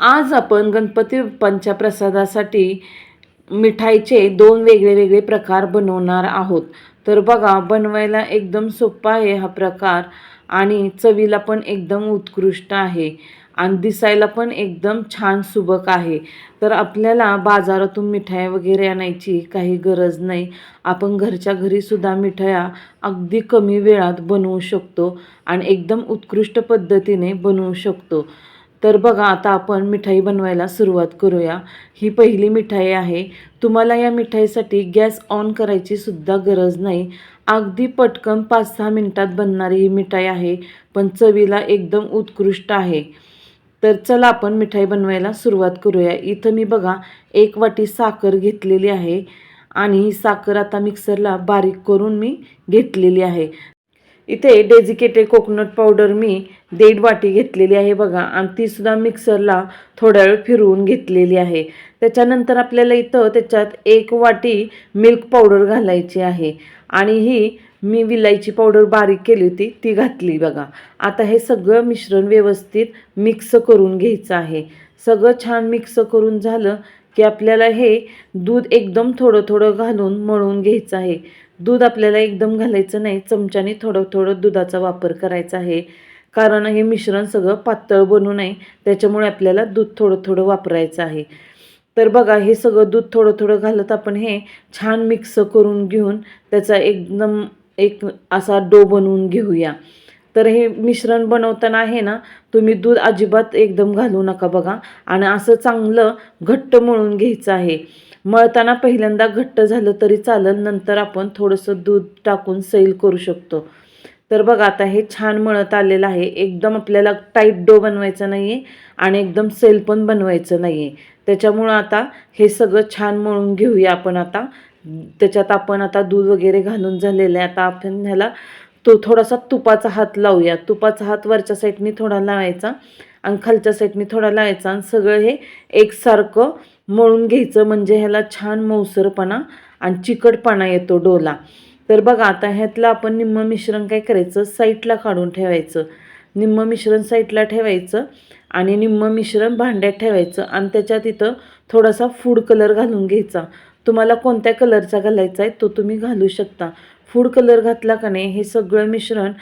आज आपण गणपती बाप्पांच्या प्रसादासाठी मिठाईचे दोन वेगळे वेगळे प्रकार बनवणार आहोत. तर बघा बनवायला एकदम सोपा आहे हा प्रकार आणि चवीला पण एकदम उत्कृष्ट आहे आणि दिसायला पण एकदम छान सुबक आहे. तर आपल्याला बाजारातून मिठाई वगैरे आणायची काही गरज नाही. आपण घरच्या घरीसुद्धा मिठाया अगदी कमी वेळात बनवू शकतो आणि एकदम उत्कृष्ट पद्धतीने बनवू शकतो. तर बघा आता आपण मिठाई बनवायला सुरुवात करूया. ही पहिली मिठाई आहे. तुम्हाला या मिठाईसाठी गॅस ऑन करायची सुद्धा गरज नाही. अगदी पटकन पाच सहा मिनटात बनणारी ही मिठाई आहे पण चवीला एकदम उत्कृष्ट आहे. तर चला आपण मिठाई बनवायला सुरुवात करूया. इथं मी बघा एक वाटी साखर घेतलेली आहे आणि ही साखर आता मिक्सरला बारीक करून मी घेतलेली आहे. इथे डेजिकेटेड कोकोनट पावडर मी दीड वाटी घेतलेली आहे बघा. आणि तीसुद्धा मिक्सरला थोडा वेळ फिरवून घेतलेली आहे. त्याच्यानंतर आपल्याला इथं त्याच्यात एक वाटी मिल्क पावडर घालायची आहे. आणि ही मी विलायची पावडर बारीक केली होती ती घातली बघा. आता हे सगळं मिश्रण व्यवस्थित मिक्स करून घ्यायचं आहे. सगळं छान मिक्स करून झालं की आपल्याला हे दूध एकदम थोडं थोडं घालून मळून घ्यायचं आहे. दूध आपल्याला एकदम घालायचं नाही चमच्याने थोडं थोडं दुधाचा वापर करायचा आहे. कारण हे मिश्रण सगळं पातळ बनू नये त्याच्यामुळे आपल्याला दूध थोडं थोडं वापरायचं आहे. तर बघा हे सगळं दूध थोडं थोडं घालत आपण हे छान मिक्स करून घेऊन त्याचा एकदम एक असा डो बनवून घेऊया. तर हे मिश्रण बनवताना आहे ना तुम्ही दूध अजिबात एकदम घालू नका बघा. आणि असं चांगलं घट्ट मळून घ्यायचं आहे. मळताना पहिल्यांदा घट्ट झालं तरी चालेल नंतर आपण थोडंसं दूध टाकून सैल करू शकतो. तर बघा आता हे छान मळत आलेलं आहे. एकदम आपल्याला टाईट डो बनवायचा नाही आहे आणि एकदम सेल पण बनवायचं नाही आहे त्याच्यामुळं आता हे सगळं छान मळून घेऊया आपण आता. त्याच्यात आपण आता दूध वगैरे घालून झालेलं आहे. आता आपण ह्याला तो थोडासा तुपाचा हात लावूया. तुपाचा हात वरच्या साईडनी थोडा लावायचा आणि खालच्या साईडनी थोडा लावायचा आणि सगळं हे एकसारखं मळून घ्यायचं म्हणजे ह्याला छान मऊसरपणा आणि चिकटपणा येतो डोला. तर बघा आता ह्यातलं आपण निम्म मिश्रण काय करायचं? साईडला काढून ठेवायचं. निम्म मिश्रण साईडला ठेवायचं आणि निम्म मिश्रण भांड्यात ठेवायचं आणि त्याच्यात इथं थोडासा फूड कलर घालून घ्यायचा. तुम्हाला कोणत्या कलरचा घालायचा आहे तो तुम्ही घालू शकता. फूड कलर घातला का नाही हे सगळं मिश्रण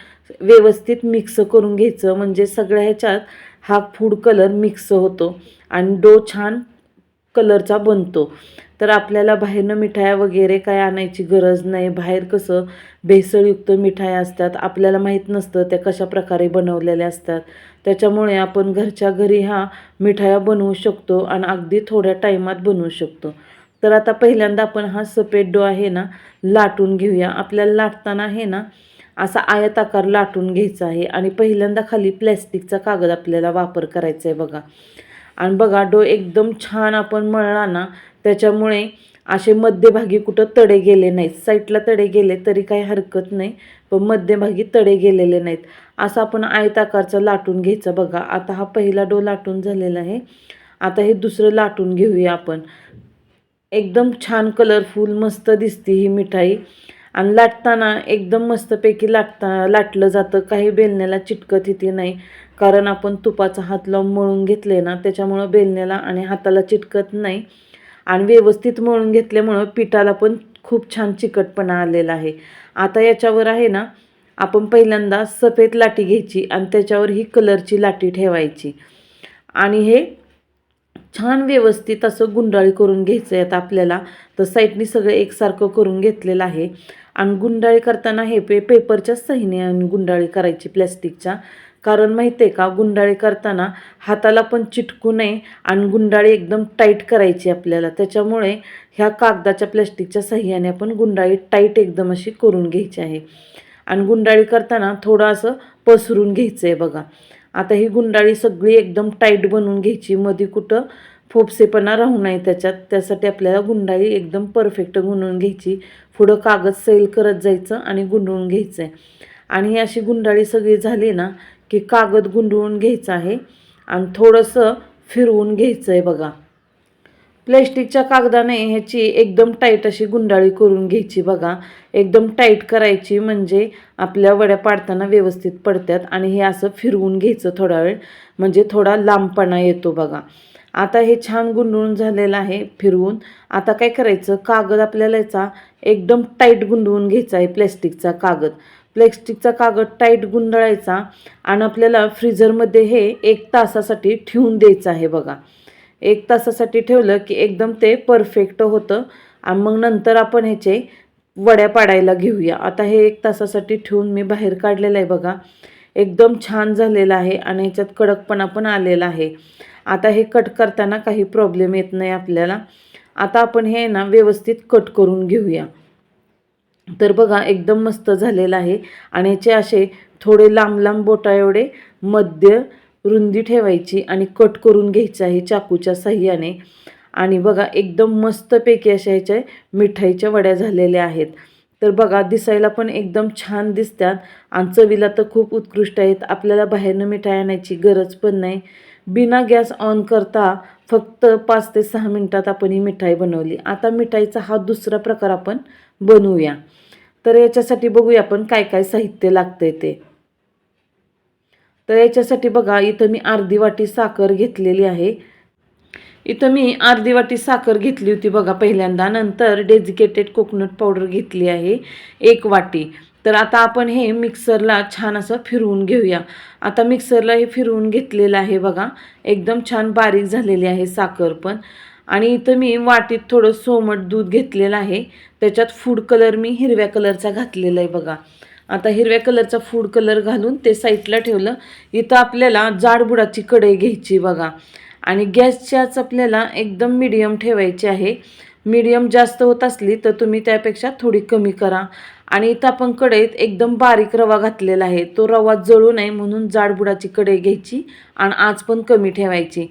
व्यवस्थित मिक्स करून घ्यायचं. म्हणजे सगळ्या ह्याच्यात हा फूड कलर मिक्स होतो आणि डो छान कलरचा बनतो. तर आपल्याला बाहेरनं मिठाया वगैरे काय आणायची गरज नाही. बाहेर कसं भेसळयुक्त मिठाया असतात. आपल्याला माहीत नसतं त्या कशा प्रकारे बनवलेल्या असतात. त्याच्यामुळे आपण घरच्या घरी हा मिठाया बनवू शकतो आणि अगदी थोड्या टाईमात बनवू शकतो. तर आता पहिल्यांदा आपण हा सफेद डो आहे ना लाटून घेऊया. आपल्याला लाटताना आहे ना असा आयताकार लाटून घ्यायचा आहे. आणि पहिल्यांदा खाली प्लॅस्टिकचा कागद आपल्याला वापर करायचा आहे बघा. आणि बघा डो एकदम छान आपण मळला ना त्याच्यामुळे असे मध्यभागी कुठं तडे गेले नाहीत. साईडला तडे गेले तरी काही हरकत नाही पण मध्यभागी तडे गेलेले नाहीत. असं आपण आयताकारचं लाटून घ्यायचं बघा. आता हा पहिला डो लाटून झालेला आहे. आता हे दुसरं लाटून घेऊया आपण. एकदम छान कलरफुल मस्त दिसते ही मिठाई. आणि लाटताना एकदम मस्तपैकी लाटता लाटलं जातं. काही बेलण्याला चिटकत इथे नाही. कारण आपण तुपाचा हात लावून मळून घेतले ना त्याच्यामुळं बेलण्याला आणि हाताला चिटकत नाही. आणि व्यवस्थित मळून घेतल्यामुळं पिठाला पण खूप छान चिकटपणा आलेला आहे. आता याच्यावर आहे ना आपण पहिल्यांदा सफेद लाटी घ्यायची आणि त्याच्यावर ही कलरची लाटी ठेवायची. आणि हे छान व्यवस्थित असं गुंडाळी करून घ्यायचं आहे आता आपल्याला. तर साईडनी सगळं एकसारखं करून घेतलेलं आहे. आणि गुंडाळी करताना हे पे पेपरच्याच सहीने गुंडाळी करायची प्लॅस्टिकच्या. कारण माहिती आहे का गुंडाळी करताना हाताला पण चिटकू नये आणि गुंडाळी एकदम टाईट करायची आपल्याला. त्याच्यामुळे ह्या कागदाच्या प्लॅस्टिकच्या सहाय्याने आपण गुंडाळी टाईट एकदम अशी करून घ्यायची आहे. आणि गुंडाळी करताना थोडं असं पसरून घ्यायचं आहे बघा. आता ही गुंडाळी सगळी एकदम टाईट बनवून घ्यायची. मध्ये कुठं फोपसेपणा राहू नये त्याच्यात. त्यासाठी आपल्याला गुंडाळी एकदम परफेक्ट गुंडळून घ्यायची. पुढं कागद सैल करत जायचं आणि गुंडळून घ्यायचं आहे आणि ही अशी गुंडाळी सगळी झाली ना की कागद गुंडळून घ्यायचा आहे आणि थोडंसं फिरवून घ्यायचं आहे बघा. प्लॅस्टिकच्या कागदाने ह्याची एकदम टाईट अशी गुंडाळी करून घ्यायची बघा. एकदम टाईट करायची म्हणजे आपल्या वड्या पाडताना व्यवस्थित पडतात आणि हे असं फिरवून घ्यायचं थोडा वेळ. म्हणजे थोडा लांबपणा येतो बघा. आता हे छान गुंडळून झालेलं आहे फिरवून. आता काय करायचं? कागद आपल्याला याचा एकदम टाईट गुंडवून घ्यायचा आहे प्लॅस्टिकचा कागद. प्लॅस्टिकचा कागद टाईट गुंडाळायचा आणि आपल्याला फ्रीजरमध्ये हे एक तासासाठी ठेवून द्यायचं आहे बघा. एक तासासाठी ठेवलं की एकदम ते परफेक्ट होतं. आणि मग नंतर आपण ह्याचे वड्या पाडायला घेऊया. आता हे एक तासासाठी ठेवून मी बाहेर काढलेलं आहे बघा. एकदम छान झालेलं आहे आणि ह्याच्यात कडकपणा पण आलेला आहे. आता हे कट करताना काही प्रॉब्लेम येत नाही आपल्याला. आता आपण हे ना व्यवस्थित कट करून घेऊया. तर बघा एकदम मस्त झालेलं आहे. आणि याचे असे थोडे लांब लांब बोटा एवढे मध्य रुंदी ठेवायची आणि कट करून घ्यायचं आहे चाकूच्या साह्याने आणि बघा एकदम मस्तपैकी अशा ह्याच्या मिठाईच्या वड्या झालेल्या आहेत. तर बघा दिसायला पण एकदम छान दिसतात. आणि चवीला तर खूप उत्कृष्ट आहेत. आपल्याला बाहेरनं मिठाई आणायची गरज पण नाही. बिना गॅस ऑन करता फक्त पाच ते सहा मिनटात आपण ही मिठाई बनवली. आता मिठाईचा हा दुसरा प्रकार आपण बनवूया. तर याच्यासाठी बघूया आपण काय काय साहित्य लागतंय ते. तर याच्यासाठी बघा इथं मी अर्धी वाटी साखर घेतलेली आहे. इथं मी अर्धी वाटी साखर घेतली होती बघा पहिल्यांदा. नंतर डेजिकेटेड कोकोनट पावडर घेतली आहे एक वाटी. तर आता आपण हे मिक्सरला छान असं फिरवून घेऊया. आता मिक्सरला हे फिरवून घेतलेलं आहे बघा. एकदम छान बारीक झालेली आहे साखर पण. आणि इथं मी वाटीत थोडं सोमट दूध घेतलेलं आहे. त्याच्यात फूड कलर मी हिरव्या कलरचा घातलेला आहे बघा. आता हिरव्या कलरचा फूड कलर घालून ते साईडला ठेवलं. इथं आपल्याला जाडबुडाची कढई घ्यायची बघा. आणि गॅसच्याच आपल्याला एकदम मिडियम ठेवायची आहे. मिडियम जास्त होत असली तर तुम्ही त्यापेक्षा थोडी कमी करा. आणि इथं आपण कढईत एकदम बारीक रवा घातलेला आहे. तो रवा जळू नये म्हणून जाडबुडाची कढई घ्यायची आणि आज पण कमी ठेवायची.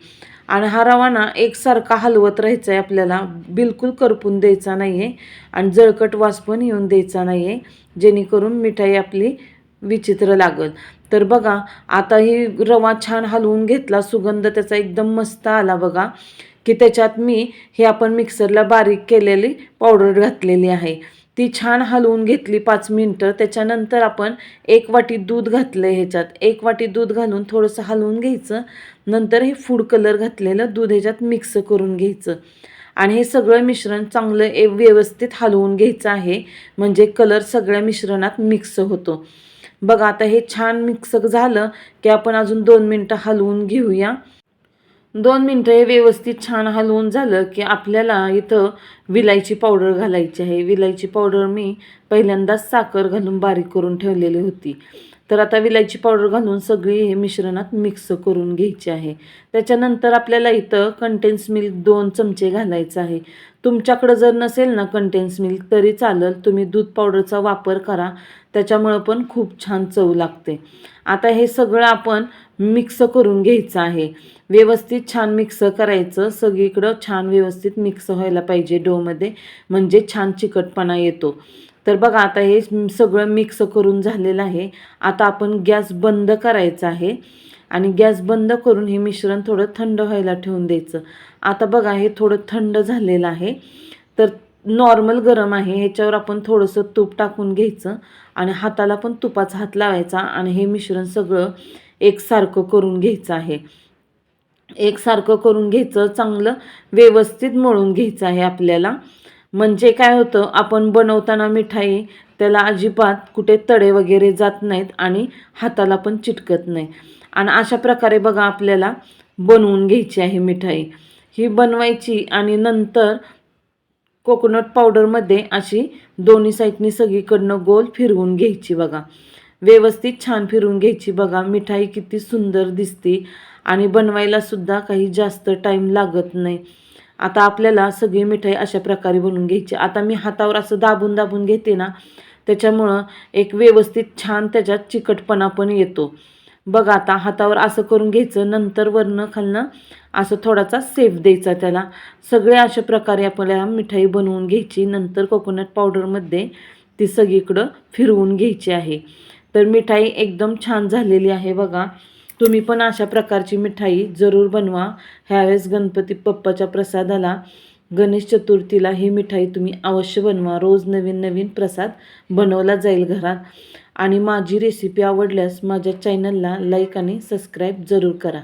आणि हा रवा ना एकसारखा हलवत राहायचा आहे आपल्याला. बिलकुल करपून द्यायचा नाही आहे आणि जळकट वास पण येऊन द्यायचा नाही आहे जेणेकरून मिठाई आपली विचित्र लागल. तर बघा आता ही रवा छान हलवून घेतला सुगंध त्याचा एकदम मस्त आला बघा. की त्याच्यात मी हे आपण मिक्सरला बारीक केलेली पावडर घातलेली आहे. ती छान हलवून घेतली पाच मिनटं. त्याच्यानंतर आपण एक वाटी दूध घातलं ह्याच्यात. एक वाटी दूध घालून थोडंसं हलवून घ्यायचं. नंतर हे फूड कलर घातलेलं दूध ह्याच्यात मिक्स करून घ्यायचं. आणि हे सगळं मिश्रण चांगलं ए व्यवस्थित हलवून घ्यायचं आहे. म्हणजे कलर सगळ्या मिश्रणात मिक्स होतो. बघा आता हे छान मिक्स झालं की आपण अजून दोन मिनटं हलवून घेऊया. दोन मिनटं हे व्यवस्थित छान हलवून झालं की आपल्याला इथं विलायची पावडर घालायची आहे. विलायची पावडर मी पहिल्यांदाच साखर घालून बारीक करून ठेवलेली होती. तर आता विलायची पावडर घालून सगळी हे मिश्रणात मिक्स करून घ्यायची आहे. त्याच्यानंतर आपल्याला इथं कंटेन्स मिल्क दोन चमचे घालायचं आहे. तुमच्याकडं जर नसेल ना कंटेन्स मिल्क तरी चालेल. तुम्ही दूध पावडरचा वापर करा. त्याच्यामुळं पण खूप छान चव लागते. आता हे सगळं आपण मिक्स करून घ्यायचं आहे. व्यवस्थित छान मिक्स करायचं. सगळीकडं छान व्यवस्थित मिक्स व्हायला पाहिजे डोमध्ये. म्हणजे छान चिकटपणा येतो. तर बघा आता हे सगळं मिक्स करून झालेलं आहे. आता आपण गॅस बंद करायचा आहे. आणि गॅस बंद करून हे मिश्रण थोडं थंड व्हायला ठेवून द्यायचं. आता बघा हे थोडं थंड झालेलं आहे. तर नॉर्मल गरम आहे ह्याच्यावर आपण थोडंसं तूप टाकून घ्यायचं आणि हाताला पण तुपाचा हात लावायचा आणि हे मिश्रण सगळं एकसारखं करून घ्यायचं आहे. एकसारखं करून घ्यायचं चांगलं व्यवस्थित मळून घ्यायचं आहे आपल्याला. म्हणजे काय होतं आपण बनवताना मिठाई त्याला अजिबात कुठे तडे वगैरे जात नाहीत आणि हाताला पण चिटकत नाही. आणि अशा प्रकारे बघा आपल्याला बनवून घ्यायची आहे मिठाई. ही बनवायची आणि नंतर कोकोनट पावडरमध्ये अशी दोन्ही साईडनी सगळीकडनं गोल फिरवून घ्यायची बघा. व्यवस्थित छान फिरवून घ्यायची बघा. मिठाई किती सुंदर दिसते आणि बनवायलासुद्धा काही जास्त टाईम लागत नाही. आता आपल्याला सगळी मिठाई अशा प्रकारे बनवून घ्यायची. आता मी हातावर असं दाबून दाबून घेते ना त्याच्यामुळं एक व्यवस्थित छान त्याच्यात चिकटपणा पण येतो. बघ आता हातावर असं करून घ्यायचं नंतर वरनं खालनं असं थोडासा सेफ द्यायचा त्याला. सगळे अशा प्रकारे आपल्याला मिठाई बनवून घ्यायची नंतर कोकोनट पावडरमध्ये ती सगळीकडं फिरवून घ्यायची आहे. तर मिठाई एकदम छान झालेली आहे बघा. तुम्ही पण अशा प्रकारची मिठाई जरूर बनवा. ह्यावेळेस गणपती पप्पाच्या प्रसादाला गणेश चतुर्थीला ही मिठाई तुम्ही अवश्य बनवा. रोज नवीन नवीन प्रसाद बनवला जाईल घरात. आणि माझी रेसिपी आवडल्यास माझ्या चॅनलला लाईक आणि सबस्क्राईब जरूर करा.